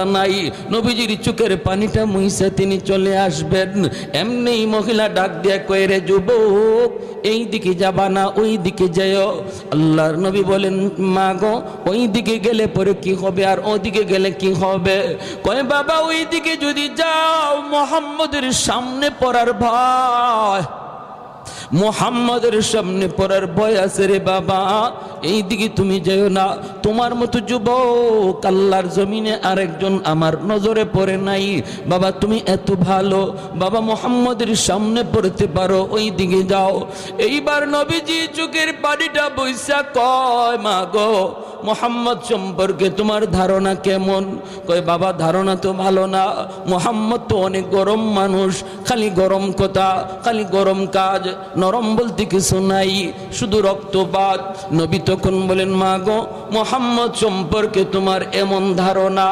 কথা নাই। নবীজির চোখের পানিটা মুইসে তিনি চলে আসবেন। এমনি মহিলা ডাক দিয়ে কয়ে, রে যুবক এই দিকে যাবা না ওই দিকে যেও আল্লাহর নবী বলেন, মা গো ওই দিকে গেলে পরে কি হবে আর ওদিকে গেলে কি হবে? কয়, বাবা ওই দিকে যদি যাও, মোহাম্মদের সামনে পড়ার ভয়। মোহাম্মদের সামনে পড়ার আছে রে বাবা। এই দিকে তুমি যেও না। তোমার মতো যুবক আল্লাহর জমিনে আরেকজন আমার নজরে পড়ে নাই। বাবা, তুমি এত ভালো। বাবা, মোহাম্মদের সামনে পড়তে পারো ওই দিকে যাও। এইবার নবীজি চোখের পানিটা বৈশা কয়, মা গো, মোহাম্মদ সম্পর্কে তোমার ধারণা কেমন? কয়, বাবা, ধারণা তো ভালো না। মোহাম্মদ তো অনেক গরম মানুষ। খালি গরম কথা, খালি গরম কাজ। নরম বলতে কিছু নাই, শুধু রক্তপাত। নবী তখন বলেন, মা গো, মোহাম্মদ সম্পর্কে তোমার এমন ধারণা?